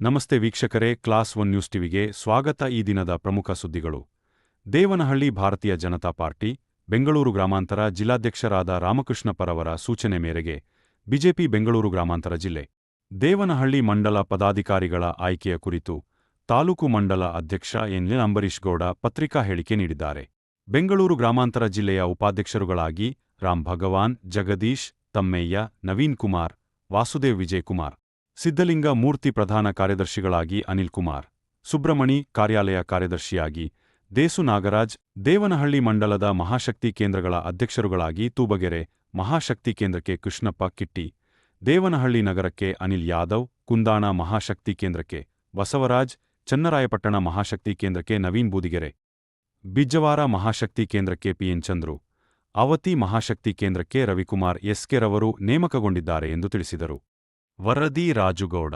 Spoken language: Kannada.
ನಮಸ್ತೆ ವೀಕ್ಷಕರೇ, ಕ್ಲಾಸ್ ಒನ್ ನ್ಯೂಸ್ ಟಿವಿಗೆ ಸ್ವಾಗತ ಈ ದಿನದ ಪ್ರಮುಖ ಸುದ್ದಿಗಳು. ದೇವನಹಳ್ಳಿ ಭಾರತೀಯ ಜನತಾ ಪಾರ್ಟಿ, ಬೆಂಗಳೂರು ಗ್ರಾಮಾಂತರ ಜಿಲ್ಲಾಧ್ಯಕ್ಷರಾದ ರಾಮಕೃಷ್ಣ ಪರವರ ಸೂಚನೆ ಮೇರೆಗೆ ಬಿಜೆಪಿ ಬೆಂಗಳೂರು ಗ್ರಾಮಾಂತರ ಜಿಲ್ಲೆ. ದೇವನಹಳ್ಳಿ ಮಂಡಲ ಪದಾಧಿಕಾರಿಗಳ ಆಯ್ಕೆಯ ಕುರಿತು ತಾಲೂಕು ಮಂಡಲ ಅಧ್ಯಕ್ಷ ಎನ್ ಅಂಬರೀಶ್ ಗೌಡ ಪತ್ರಿಕಾ ಹೇಳಿಕೆ ನೀಡಿದ್ದಾರೆ. ಬೆಂಗಳೂರು ಗ್ರಾಮಾಂತರ ಜಿಲ್ಲೆಯ ಉಪಾಧ್ಯಕ್ಷರುಗಳಾಗಿ ರಾಮ್ ಭಗವಾನ್, ಜಗದೀಶ್, ತಮ್ಮಯ್ಯ, ನವೀನ್ ಕುಮಾರ್, ವಾಸುದೇವ್ ವಿಜಯ್ ಕುಮಾರ್ ಸಿದ್ಧಲಿಂಗ ಮೂರ್ತಿ ಪ್ರಧಾನ ಕಾರ್ಯದರ್ಶಿಗಳಾಗಿ ಅನಿಲ್ ಕುಮಾರ್ ಸುಬ್ರಮಣಿ ಕಾರ್ಯಾಲಯ ಕಾರ್ಯದರ್ಶಿಯಾಗಿ ದೇಸು ನಾಗರಾಜ್, ದೇವನಹಳ್ಳಿ ಮಂಡಲದ ಮಹಾಶಕ್ತಿ ಕೇಂದ್ರಗಳ ಅಧ್ಯಕ್ಷರುಗಳಾಗಿ ತೂಬಗೆರೆ, ಮಹಾಶಕ್ತಿ ಕೇಂದ್ರಕ್ಕೆ ಕೃಷ್ಣಪ್ಪ ಕಿಟ್ಟಿ, ದೇವನಹಳ್ಳಿ ನಗರಕ್ಕೆ ಅನಿಲ್ ಯಾದವ್, ಕುಂದಾಣ ಮಹಾಶಕ್ತಿ ಕೇಂದ್ರಕ್ಕೆ ಬಸವರಾಜ್, ಚನ್ನರಾಯಪಟ್ಟಣ ಮಹಾಶಕ್ತಿ ಕೇಂದ್ರಕ್ಕೆ ನವೀನ್ ಬೂದಿಗೆರೆ, ಬಿಜ್ಜವಾರ ಮಹಾಶಕ್ತಿ ಕೇಂದ್ರಕ್ಕೆ ಪಿಎನ್ ಚಂದ್ರು ಅವತಿ ಮಹಾಶಕ್ತಿ ಕೇಂದ್ರಕ್ಕೆ ರವಿಕುಮಾರ್ ಎಸ್ಕೆರವರು ನೇಮಕಗೊಂಡಿದ್ದಾರೆ ಎಂದು ತಿಳಿಸಿದರು. వరదీ రాజుగౌడ